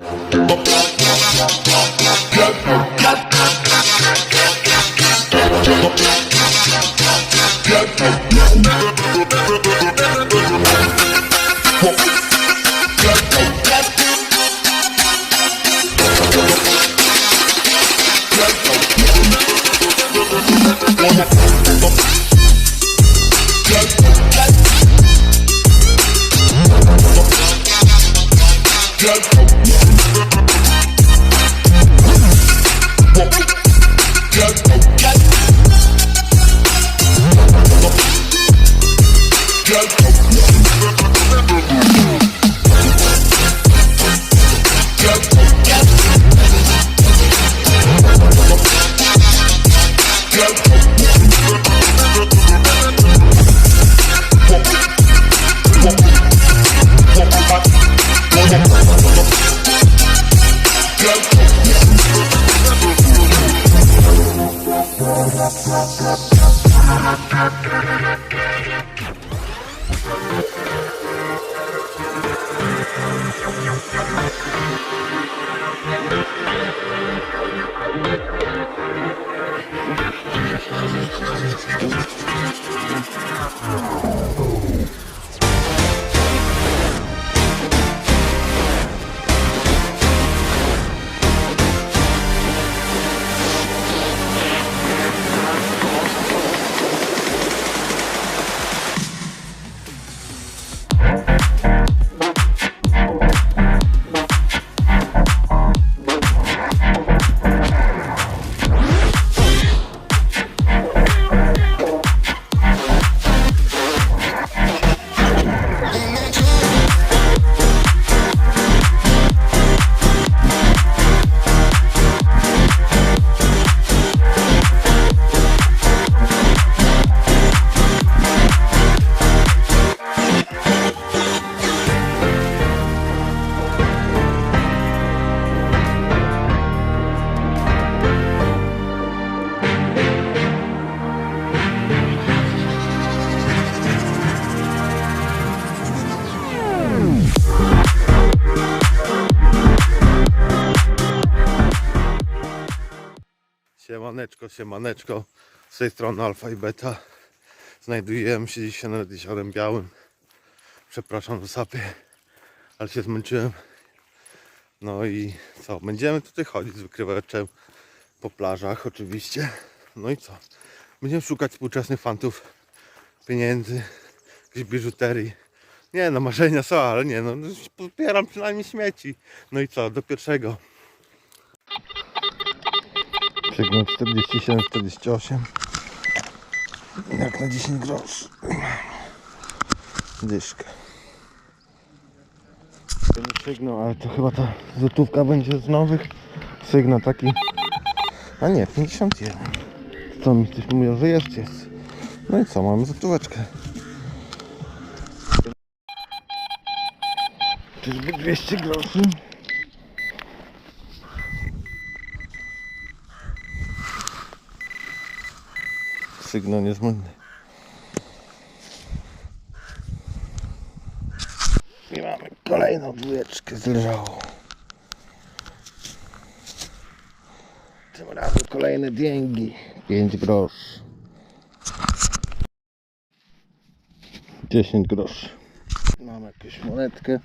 Club. Girl, Siemaneczko, siemaneczko. Z tej strony Alfa i Beta. Znajdujemy się dzisiaj nad Jeziorem Białym. Przepraszam za sapy, ale się zmęczyłem. No i co? Będziemy tutaj chodzić z wykrywaczem po plażach oczywiście. No i co? Będziemy szukać współczesnych fantów, pieniędzy, jakiejś biżuterii. Nie no, marzenia są, ale nie no, popieram przynajmniej śmieci. No i co? Do pierwszego. Przegląd 47, 48. Jak na 10 groszy. Dyszkę. Sygnał, ale to chyba ta złotówka będzie z nowych. Sygnał taki. A nie, 51. Co mi coś mówią, że jest, jest. No i co, mamy złotóweczkę. Czyżby 200 groszy? Sygnał niezmienny. I mamy kolejną dwójeczkę zleżałą. Tym razem kolejne dzięki. 5 groszy. 10 groszy. Mamy jakąś monetkę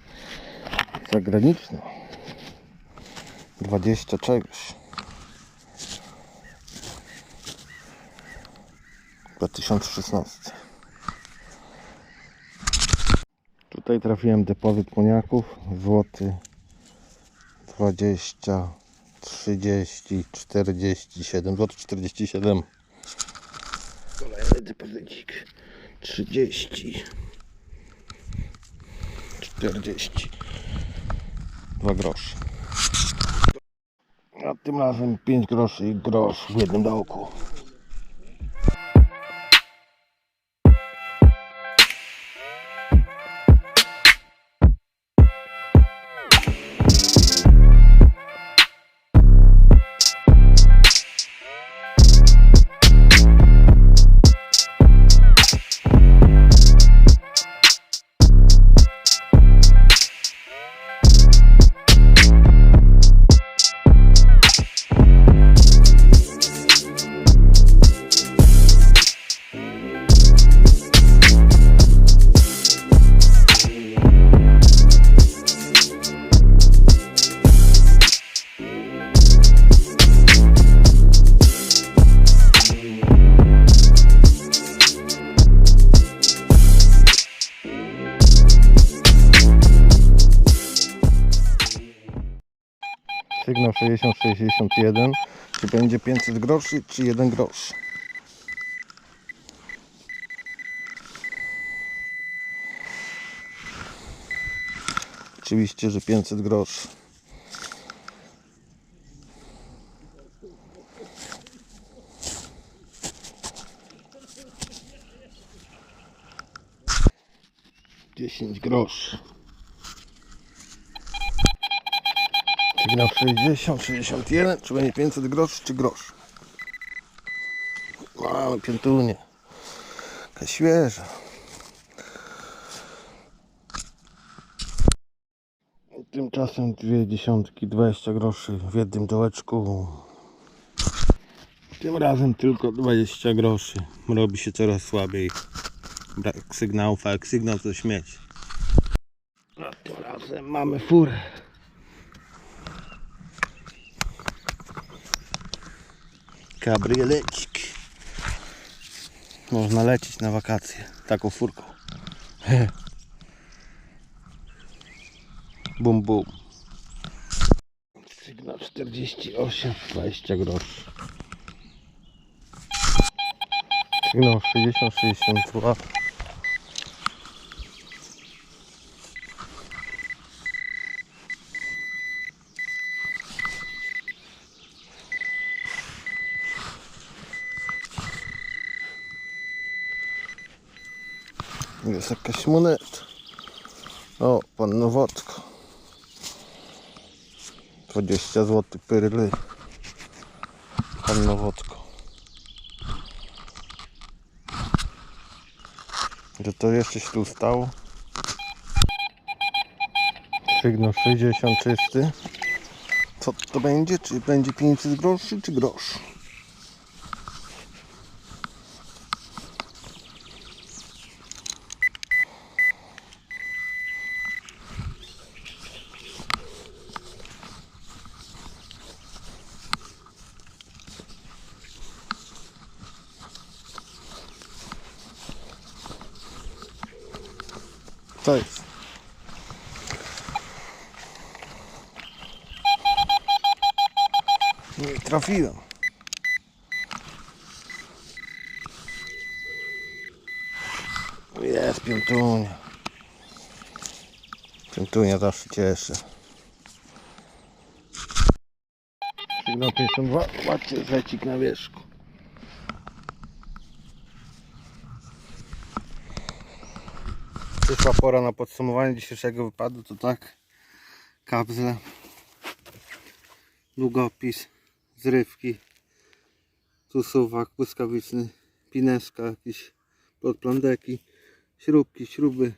zagraniczną. 20 czegoś. 2016. Tutaj trafiłem depozyt poniaków. Złoty 20, 30, 47. Złoty 47. Kolejny depozycik. 30. 40. 2 grosze. A tym razem 5 groszy i grosz w jednym dołku. Sygnał 60-61. Czy będzie 500 groszy, czy 1 grosz? Oczywiście, że 500 groszy. Dziesięć. Sygnał 60, 61. Czy będzie 500 groszy, czy grosz? Mamy piętunie. Jaka świeża. Tymczasem dwie dziesiątki, 20 groszy w jednym dołeczku. Tym razem tylko 20 groszy. Robi się coraz słabiej. Brak sygnałów, a jak sygnał to śmieć. A tym razem mamy furę. Kabriolecik. Można lecieć na wakacje taką furką. Bum bum. Sygnał 48, 20 groszy. Sygnał 60, 62. Jest jakaś moneta. O, pan Nowotko. 20 zł pyrly. Pan Nowotko. Że to jeszcze się tu stało? Sygnał 60 czysty. Co to będzie? Czy będzie 500 groszy, czy grosz? To jest. Nie trafiłem. Jest piątunia. Piątunia zawsze cieszy. Sygnał 52. Patrzcie, zlecik na wierzchu. Przyszła pora na podsumowanie dzisiejszego wypadu, to tak. Kapsle, długopis, zrywki, tu suwak błyskawiczny, pineska, jakiś podplądeki, śrubki, śruby,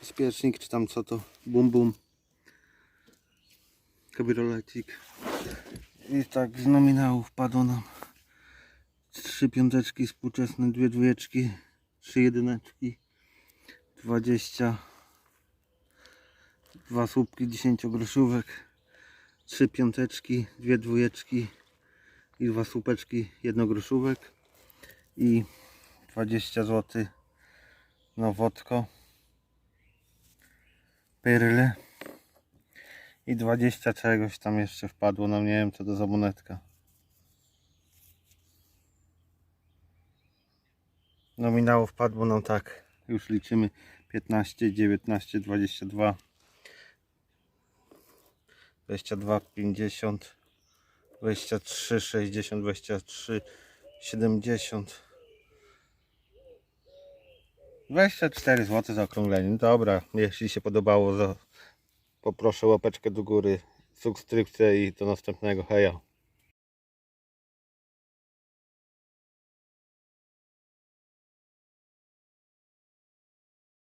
bezpiecznik, czy tam co to, bum bum, kabriolecik. I tak z nominału wpadło nam trzy piąteczki współczesne, dwie dwójeczki, trzy jedyneczki 20 dwa słupki 10 groszówek trzy piąteczki, dwie dwójeczki i dwa słupeczki jednogroszówek i 20 zł nowotko pyrle i 20 czegoś tam jeszcze wpadło nam nie wiem co to za monetka. Nominału wpadło nam tak już liczymy 15, 19, 22 22, 50 23, 60, 23 70 24 zł za okrąglenie. Dobra, jeśli się podobało, to poproszę łapeczkę do góry, subskrypcję i do następnego. Heja.